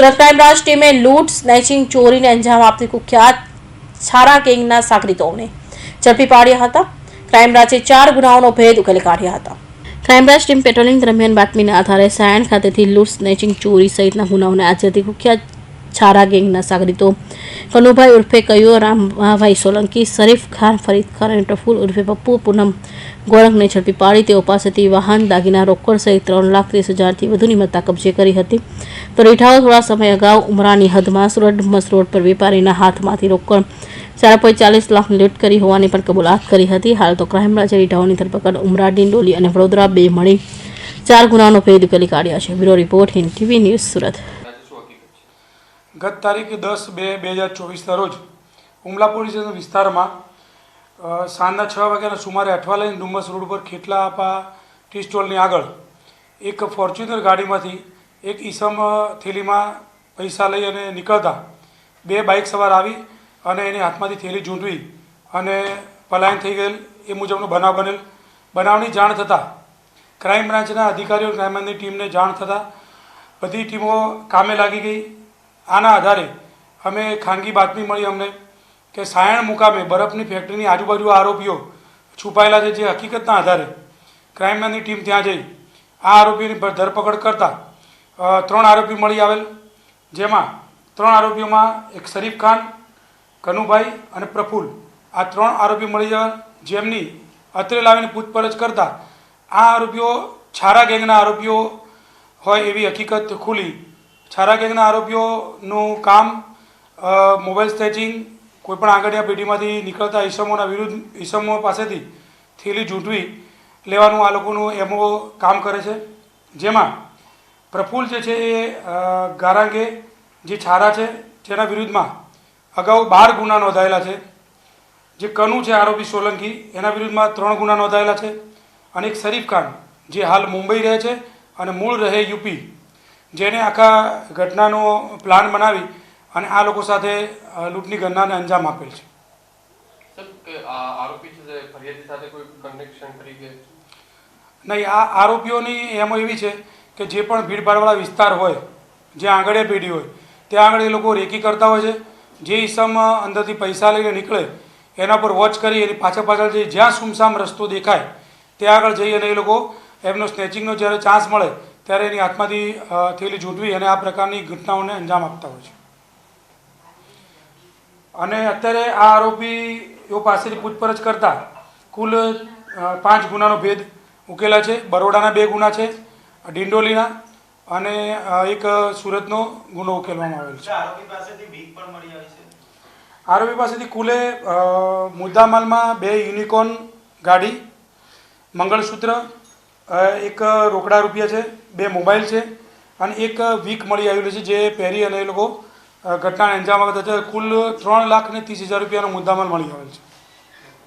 Surat crime branch ટીમે લૂંટ, snatching, ચોરીને અંજામ આપતી કુખ્યાત છારા ગેંગના સાગરીતોને ઝડપી પાડ્યા હતા. ક્રાઇમ બ્રાન્ચે ચાર ગુનાઓનો ભેદ ઉકેલી કાઢ્યા હતા. ક્રાઇમ બ્રાન્ચ ટીમ પેટ્રોલિંગ દરમિયાન બાતમીના આધારે સાયણ ખાતેથી લૂંટ, સ્નેચિંગ, ચોરી સહિતના ગુનાઓને આજે કુખ્યાત છારા ગેંગના સાગરીતો. કનુભાઈ ઉર્ફે કયો રામભાઈ સોલંકી, શરીફ ખાન, ફરીદ ખાન અને પ્રફુલ ઉર્ફે પપ્પુ પૂનમ ગોળકને ઝડપી પાડી. તેઓ પાસેથી વાહન, દાગીના, રોકડ સહિત ત્રણ લાખ ત્રીસ હજારથી વધુની મત્તા કબજે કરી હતી. તો રીઠાઓ થોડા સમય અગાઉ ઉમરાની હદમાં સુરત ડુમસ રોડ પર વેપારીના હાથમાંથી રોકડ ચાર પોઈન્ટ ચાલીસ લાખ લૂંટ કરી હોવાની પણ કબૂલાત કરી હતી. હાલ તો ક્રાઇમ બ્રાન્ચે રીઠાઓની ધરપકડ ઉમરા ડિંડોલી અને વડોદરા બે મળી. ચાર ગુનાનો ભેદ ઉકેલી કાઢ્યા છે. Bureau report, Hind TV news Surat. ગત તારીખ દસ બે બે હજાર ચોવીસના રોજ ઉમલા પોલીસ વિસ્તારમાં સાંજના છ વાગ્યાના સુમારે અઠવાલાઈન ડુમ્મસ રોડ પર ખેટલા આપા ટી સ્ટોલની આગળ એક ફોર્ચ્યુનર ગાડીમાંથી એક ઈસમ થેલીમાં પૈસા લઈ અને નીકળતા બે બાઇક સવાર આવી અને એની હાથમાંથી થેલી ઝૂંટવી અને પલાયન થઈ ગયેલ. એ મુજબનો બનાવ બનેલ. બનાવની જાણ થતાં ક્રાઇમ બ્રાન્ચના અધિકારીઓ ક્રાઇમ બ્રાન્ચની ટીમને જાણ થતાં બધી ટીમો કામે લાગી ગઈ. આના આધારે અમે ખાનગી બાતમી મળી અમને કે સાયણ મુકામે બરફની ફેક્ટરીની આજુબાજુ આરોપીઓ છુપાયેલા છે જે હકીકતના આધારે ક્રાઇમની ટીમ ત્યાં જઈ આ આરોપીઓની ધરપકડ કરતા ત્રણ આરોપી મળી આવેલ, જેમાં ત્રણ આરોપીઓમાં એક શરીફ ખાન, કનુભાઈ અને પ્રફુલ. આ ત્રણ આરોપી મળી આવેલ જેમની અત્રે લાવીને પૂછપરછ કરતા આ આરોપીઓ છારા ગેંગના આરોપીઓ હોય એવી હકીકત ખુલી છારા ગેંગના આરોપીઓનું કામ મોબાઈલ સ્ટેચિંગ, કોઈપણ આગળની પેઢીમાંથી નીકળતા ઈસમોના વિરુદ્ધ, ઈસમો પાસેથી થેલી ઝૂંટવી લેવાનું આ લોકોનું એમઓ કામ કરે છે. જેમાં પ્રફુલ્લ જે છે એ ગારાંગે જે છારા છે તેના વિરુદ્ધમાં અગાઉ બાર ગુના નોંધાયેલા છે. જે કનુ છે આરોપી સોલંકી, એના વિરુદ્ધમાં ત્રણ ગુના નોંધાયેલા છે. અને એક શરીફ ખાન, જે હાલ મુંબઈ રહે છે અને મૂળ રહે યુપી. જેને આખા ઘટનાનો પ્લાન બનાવી અને આ લોકો સાથે લૂંટની ઘટનાને અંજામ આપેલ છે. નહીં આ આરોપીઓની એમ એવી છે કે જે પણ ભીડભાડવાળા વિસ્તાર હોય જ્યાં આંગળે પેઢી હોય ત્યાં આગળ એ લોકો રેકી કરતા હોય છે. જે ઈસમ અંદરથી પૈસા લઈને નીકળે એના પર વોચ કરી એની પાછળ પાછળ જઈ જ્યાં સુમસામ રસ્તો દેખાય ત્યાં આગળ જઈ અને એ લોકો એમનો સ્નેચિંગનો જ્યારે ચાન્સ મળે ત્યારે એની હાથમાંથી થયેલી થેલી અને આ પ્રકારની ઘટનાઓને અંજામ આપતા હોય છે. અને અત્યારે આ આરોપીઓ પાસેથી પૂછપરછ કરતા કુલ પાંચ ગુનાનો ભેદ ઉકેલા છે. બરોડાના બે ગુના છે ડિંડોલીના અને એક સુરતનો ગુનો ઉકેલવામાં આવેલ છે. આરોપી પાસેથી કુલે મુદ્દામાલમાં બે યુનિકોર્ન ગાડી મંગળસૂત્ર એક રોકડા રૂપિયા છે, બે મોબાઈલ છે અને એક વીક મળી આવેલું છે જે પહેરી અને એ લોકો ઘટનાને અંજામ આપતા કુલ ત્રણ લાખ ને ત્રીસ હજાર રૂપિયાનો મુદ્દામાલ મળી આવેલ છે.